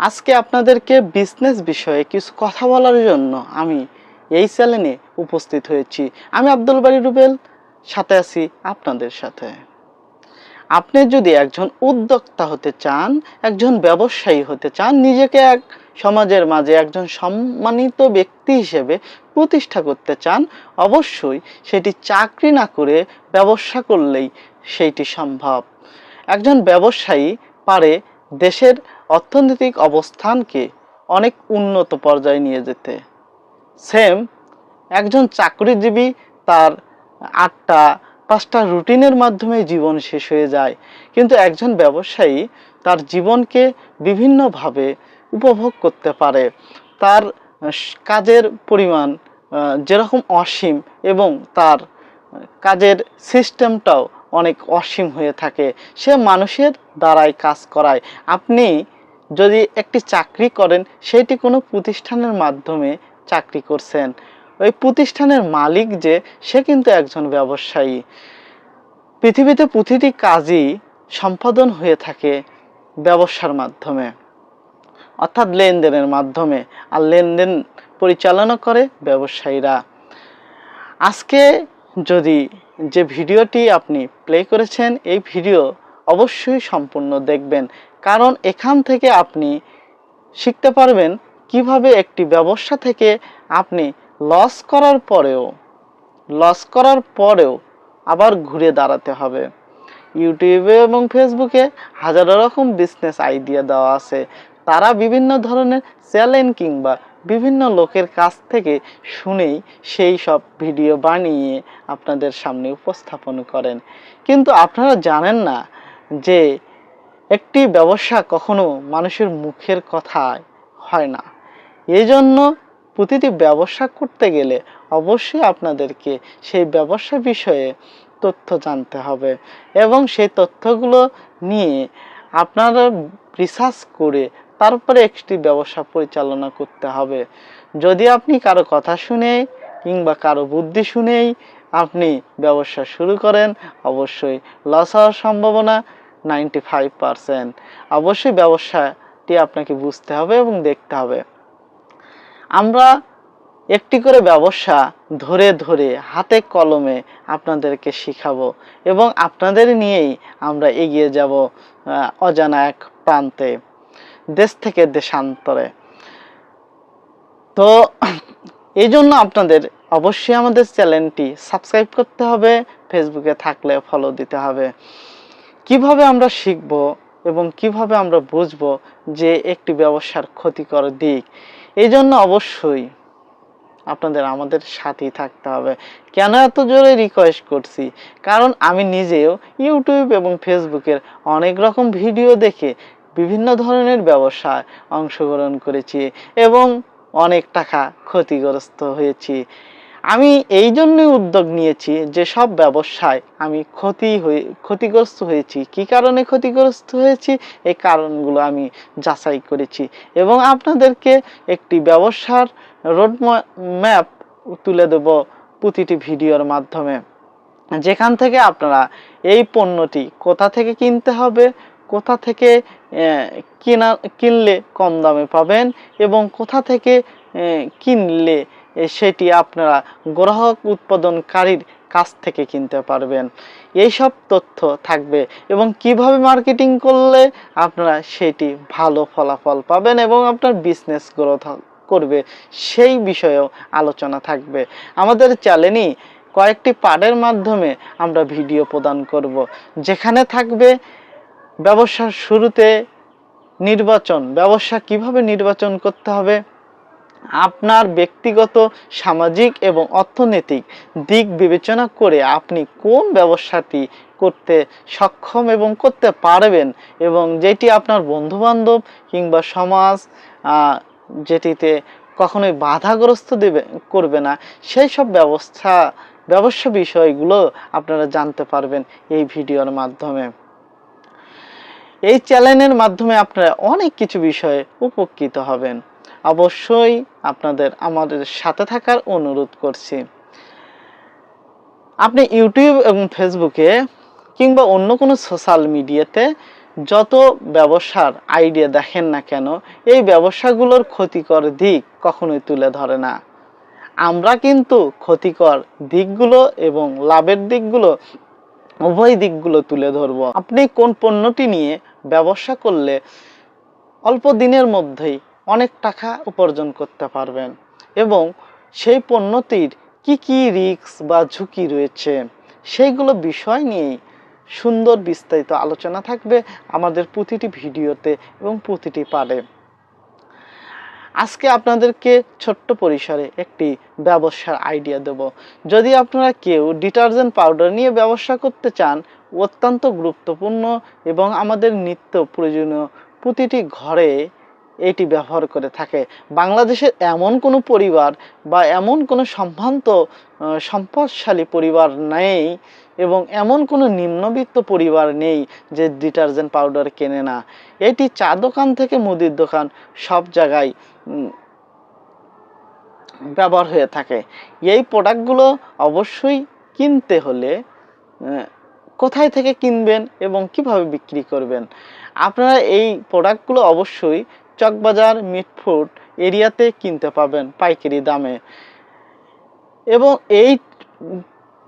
আজকে আপনাদেরকে বিজনেস বিষয়ে কিছু কথা বলার জন্য আমি এই চ্যানেলে উপস্থিত হয়েছি। আমি আব্দুল বাড়ি রুবেল, সাথে আছি আপনাদের সাথে। আপনি যদি একজন উদ্যোক্তা হতে চান, একজন ব্যবসায়ী হতে চান, নিজেকে এক সমাজের মাঝে একজন সম্মানিত ব্যক্তি হিসেবে প্রতিষ্ঠা করতে চান, অবশ্যই সেটি চাকরি না করে ব্যবসা করলেই সেইটি সম্ভব। একজন ব্যবসায়ী পারে দেশের অর্থনৈতিক অবস্থানকে অনেক উন্নত পর্যায়ে নিয়ে যেতে। সেম, একজন চাকরিজীবী তার আটটা, পাঁচটা রুটিনের মাধ্যমে জীবন শেষ হয়ে যায়। কিন্তু একজন ব্যবসায়ী তার জীবনকে বিভিন্নভাবে উপভোগ করতে পারে। তার কাজের পরিমাণ যেরকম অসীম এবং তার কাজের সিস্টেমটাও অনেক অসীম হয়ে থাকে। সে মানুষের দ্বারাই কাজ করায়। আপনি যদি একটি চাকরি করেন, সেটি কোনো প্রতিষ্ঠানের মাধ্যমে চাকরি করছেন। ওই প্রতিষ্ঠানের মালিক যে, সে কিন্তু একজন ব্যবসায়ী। পৃথিবীতে প্রতিটি কাজই সম্পাদন হয়ে থাকে ব্যবসার মাধ্যমে, অর্থাৎ লেনদেনের মাধ্যমে, আর লেনদেন পরিচালনা করে ব্যবসায়ীরা। আজকে যদি যে ভিডিওটি আপনি প্লে করেছেন, এই ভিডিও অবশ্যই সম্পূর্ণ দেখবেন। কারণ এখান থেকে আপনি শিখতে পারবেন কীভাবে একটি ব্যবসা থেকে আপনি লস করার পরেও লস করার পরেও আবার ঘুরে দাঁড়াতে হবে। ইউটিউবে এবং ফেসবুকে হাজারো রকম বিজনেস আইডিয়া দেওয়া আছে। তারা বিভিন্ন ধরনের চ্যালেঞ্জ কিংবা বিভিন্ন লোকের কাছ থেকে শুনেই সেই সব ভিডিও বানিয়ে আপনাদের সামনে উপস্থাপন করেন। কিন্তু আপনারা জানেন না যে একটি ব্যবসা কখনো মানুষের মুখের কথায় হয় না। এই জন্য প্রতিটি ব্যবসা করতে গেলে অবশ্যই আপনাদেরকে সেই ব্যবসা বিষয়ে তথ্য জানতে হবে এবং সেই তথ্যগুলো নিয়ে আপনারা রিসার্চ করে তারপরে একটি ব্যবসা পরিচালনা করতে হবে। যদি আপনি কারও কথা শুনে কিংবা কারও বুদ্ধি শুনেই আপনি ব্যবসা শুরু করেন, অবশ্যই লস হওয়ার সম্ভাবনা নাইনটি ফাইভ পারসেন্ট অবশ্যই ব্যবসাটি আপনাকে বুঝতে হবে এবং দেখতে হবে। আমরা একটি করে ব্যবসা ধরে ধরে হাতে কলমে আপনাদেরকে শিখাবো এবং আপনাদের নিয়েই আমরা এগিয়ে যাব অজানা এক প্রান্তে, দেশ থেকে দেশান্তরে। তো এই জন্য আপনাদের অবশ্যই আমাদের চ্যানেলটি সাবস্ক্রাইব করতে হবে ফেসবুকে থাকলে ফলো দিতে হবে। কীভাবে আমরা শিখব এবং কীভাবে আমরা বুঝব যে একটি ব্যবসার ক্ষতিকর দিক? এই জন্য অবশ্যই আপনাদের আমাদের সাথেই থাকতে হবে। কেন এত জোরে রিকোয়েস্ট করছি? কারণ আমি নিজেও ইউটিউব এবং ফেসবুকের অনেক রকম ভিডিও দেখে বিভিন্ন ধরনের ব্যবসায় অংশগ্রহণ করেছি এবং অনেক টাকা ক্ষতিগ্রস্ত হয়েছি। আমি এই জন্যই উদ্যোগ নিয়েছি যে সব ব্যবসায় আমি ক্ষতি হয়ে, ক্ষতিগ্রস্ত হয়েছি। কি কারণে ক্ষতিগ্রস্ত হয়েছি? এই কারণগুলো আমি যাচাই করেছি। এবং আপনাদেরকে একটি ব্যবসার রোড ম্যাপ তুলে দেব প্রতিটি ভিডিওর মাধ্যমে। যেখান থেকে আপনারা এই পণ্যটি কোথা থেকে কিনতে হবে, কোথা থেকে কিনা, কিনলে কম দামে পাবেন এবং কোথা থেকে কিনলে সেটি আপনারা গ্রাহক উৎপাদনকারীর কাছ থেকে কিনতে পারবেন। এই সব তথ্য থাকবে এবং কীভাবে মার্কেটিং করলে আপনারা সেটি ভালো ফলাফল পাবেন এবং আপনার বিজনেস গ্রোথ করবে, সেই বিষয়েও আলোচনা থাকবে। আমাদের চ্যানেলই কয়েকটি পার্টের মাধ্যমে আমরা ভিডিও প্রদান করব, যেখানে থাকবে ব্যবসার শুরুতে নির্বাচন। ব্যবসা কীভাবে নির্বাচন করতে হবে? আপনার ব্যক্তিগত, সামাজিক এবং অর্থনৈতিক দিক বিবেচনা করে আপনি কোন ব্যবসাটি করতে সক্ষম এবং করতে পারবেন এবং যেটি আপনার বন্ধুবান্ধব কিংবা সমাজ যেটিতে কখনোই বাধাগ্রস্ত দেবে, করবে না, সেই সব ব্যবস্থা, ব্যবসা বিষয়গুলো আপনারা জানতে পারবেন এই ভিডিওর মাধ্যমে। এই চ্যানেলের মাধ্যমে আপনারা অনেক কিছু বিষয়ে উপকৃত হবেন। অবশ্যই আপনাদের, আমাদের সাথে থাকার অনুরোধ করছি। আপনি ইউটিউব এবং ফেসবুকে কিংবা অন্য কোনো সোশ্যাল মিডিয়াতে যত ব্যবসার আইডিয়া দেখেন না কেন, এই ব্যবসাগুলোর ক্ষতিকর দিক কখনোই তুলে ধরে না। আমরা কিন্তু ক্ষতিকর দিকগুলো এবং লাভের দিকগুলো, উভয় দিকগুলো তুলে ধরব। আপনি কোন পণ্যটি নিয়ে ব্যবসা করলে অল্প দিনের মধ্যেই অনেক টাকা উপার্জন করতে পারবেন। এবং সেই পণ্যটির কি কি রিস্ক বা ঝুঁকি রয়েছে, সেইগুলো বিষয় নিয়েই সুন্দর বিস্তারিত আলোচনা থাকবে আমাদের প্রতিটি ভিডিওতে এবং প্রতিটি পারে আজকে আপনাদেরকে ছোট্ট পরিসরে একটি ব্যবসার আইডিয়া দেব। যদি আপনারা কেউ ডিটারজেন্ট পাউডার নিয়ে ব্যবসা করতে চান, অত্যন্ত গুরুত্বপূর্ণ এবং আমাদের নিত্য প্রয়োজনীয় প্রতিটি ঘরে এটি ব্যবহার করে থাকে। বাংলাদেশের এমন কোনো পরিবার বা এমন কোনো সম্ভ্রান্ত সম্পদশালী পরিবার নেই এবং এমন কোনো নিম্নবিত্ত পরিবার নেই যে ডিটারজেন্ট পাউডার কেনে না। এটি চা দোকান থেকে মুদির দোকান সব জায়গায় ব্যবহার হয়ে থাকে। এই প্রোডাক্টগুলো অবশ্যই কিনতে হলে কোথায় থেকে কিনবেন এবং কীভাবে বিক্রি করবেন? আপনারা এই প্রোডাক্টগুলো অবশ্যই চকবাজার মিটফুড এরিয়াতে কিনতে পাবেন পাইকারি দামে। এবং এই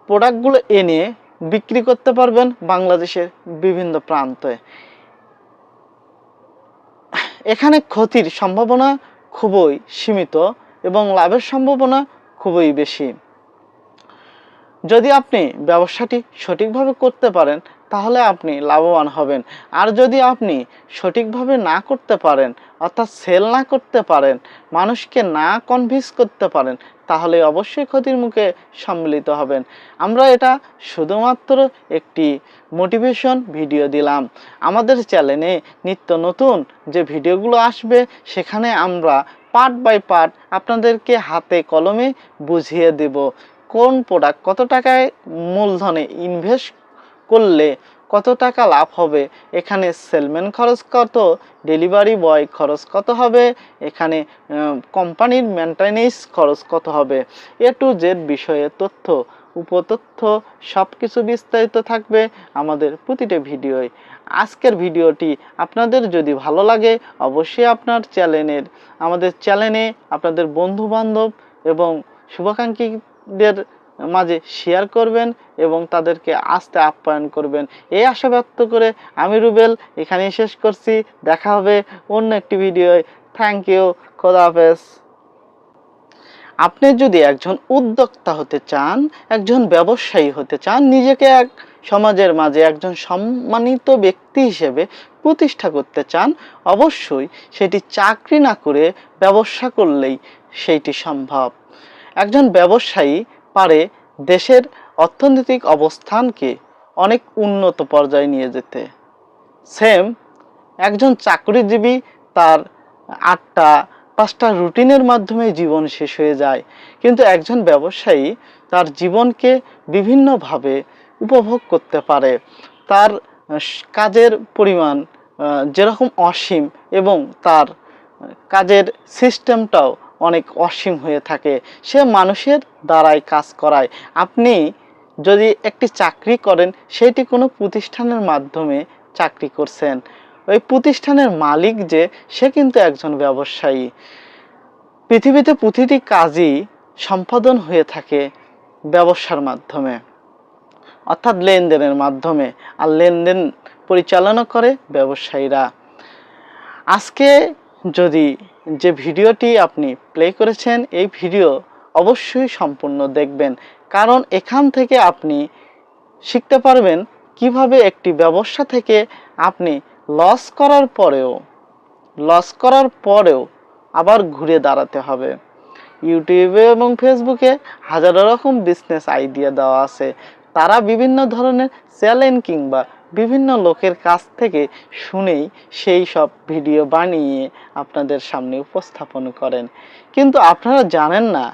প্রোডাক্টগুলো এনে বিক্রি করতে পারবেন বাংলাদেশের বিভিন্ন প্রান্তে। এখানে ক্ষতির সম্ভাবনা খুবই সীমিত এবং লাভের সম্ভাবনা খুবই বেশি। যদি আপনি ব্যবসাটি সঠিকভাবে করতে পারেন তাহলে আপনি লাভবান হবেন। আর যদি আপনি সঠিকভাবে না করতে পারেন, অর্থাৎ সেল না করতে পারেন, মানুষকে না কনভিন্স করতে পারেন, তাহলে অবশ্যই ক্ষতির মুখে সম্মিলিত হবেন। আমরা এটা শুধুমাত্র একটি মোটিভেশন ভিডিও দিলাম। আমাদের চ্যানেলে নিত্য নতুন যে ভিডিওগুলো আসবে, সেখানে আমরা পার্ট বাই পার্ট আপনাদেরকে হাতে কলমে বুঝিয়ে দেব। কোন প্রোডাক্ট কত টাকায় মূলধনে ইনভেস্ট করলে কত টাকা লাভ হবে? এখানে সেলম্যান খরচ কত? ডেলিভারি বয় খরচ কত হবে? এখানে কোম্পানির মেনটেন্যান্স খরচ কত হবে? এ টু জেড বিষয়ে তথ্য, উপতথ্য সব কিছু বিস্তারিত থাকবে আমাদের প্রতিটি ভিডিওয়। আজকের ভিডিওটি আপনাদের যদি ভালো লাগে, অবশ্যই আপনার চ্যানেলের, আমাদের চ্যানেলে আপনাদের বন্ধু বান্ধব এবং শুভাকাঙ্ক্ষীদের মাঝে শেয়ার করবেন এবং তাদেরকে আস্তে আপ্যায়ন করবেন। এই আশা ব্যক্ত করে আমি রুবেল এখানেই শেষ করছি। দেখা হবে অন্য একটি ভিডিওয়। থ্যাংক ইউ হাফেজ। আপনি যদি একজন উদ্যোক্তা হতে চান, একজন ব্যবসায়ী হতে চান, নিজেকে এক সমাজের মাঝে একজন সম্মানিত ব্যক্তি হিসেবে প্রতিষ্ঠা করতে চান, অবশ্যই সেটি চাকরি না করে ব্যবসা করলেই সেইটি সম্ভব। একজন ব্যবসায়ী পারে দেশের অর্থনৈতিক অবস্থানকে অনেক উন্নত পর্যায়ে নিয়ে যেতে। সেম একজন চাকরিজীবী তার আটটা, পাঁচটা রুটিনের মাধ্যমে জীবন শেষ হয়ে যায়। কিন্তু একজন ব্যবসায়ী তার জীবনকে বিভিন্নভাবে উপভোগ করতে পারে। তার কাজের পরিমাণ যেরকম অসীম এবং তার কাজের সিস্টেমটাও অনেক অসীম হয়ে থাকে। সে মানুষের দ্বারাই কাজ করায়। আপনি যদি একটি চাকরি করেন, সেটি কোনো প্রতিষ্ঠানের মাধ্যমে চাকরি করছেন। ওই প্রতিষ্ঠানের মালিক যে, সে কিন্তু একজন ব্যবসায়ী। পৃথিবীতে প্রতিটি কাজই সম্পাদন হয়ে থাকে ব্যবসার মাধ্যমে, অর্থাৎ লেনদেনের মাধ্যমে। আর লেনদেন পরিচালনা করে ব্যবসায়ীরা। আজকে যদি যে ভিডিওটি আপনি প্লে করেছেন, এই ভিডিও অবশ্যই সম্পূর্ণ দেখবেন। কারণ এখান থেকে আপনি শিখতে পারবেন কীভাবে একটি ব্যবসা থেকে আপনি লস করার পরেও লস করার পরেও আবার ঘুরে দাঁড়াতে হবে। ইউটিউবে এবং ফেসবুকে হাজারো রকম বিজনেস আইডিয়া দেওয়া আছে। তারা বিভিন্ন ধরনের চ্যালেঞ্জ কিংবা বিভিন্ন লোকের কাছ থেকে শুনেই সেই সব ভিডিও বানিয়ে আপনাদের সামনে উপস্থাপন করেন। কিন্তু আপনারা জানেন না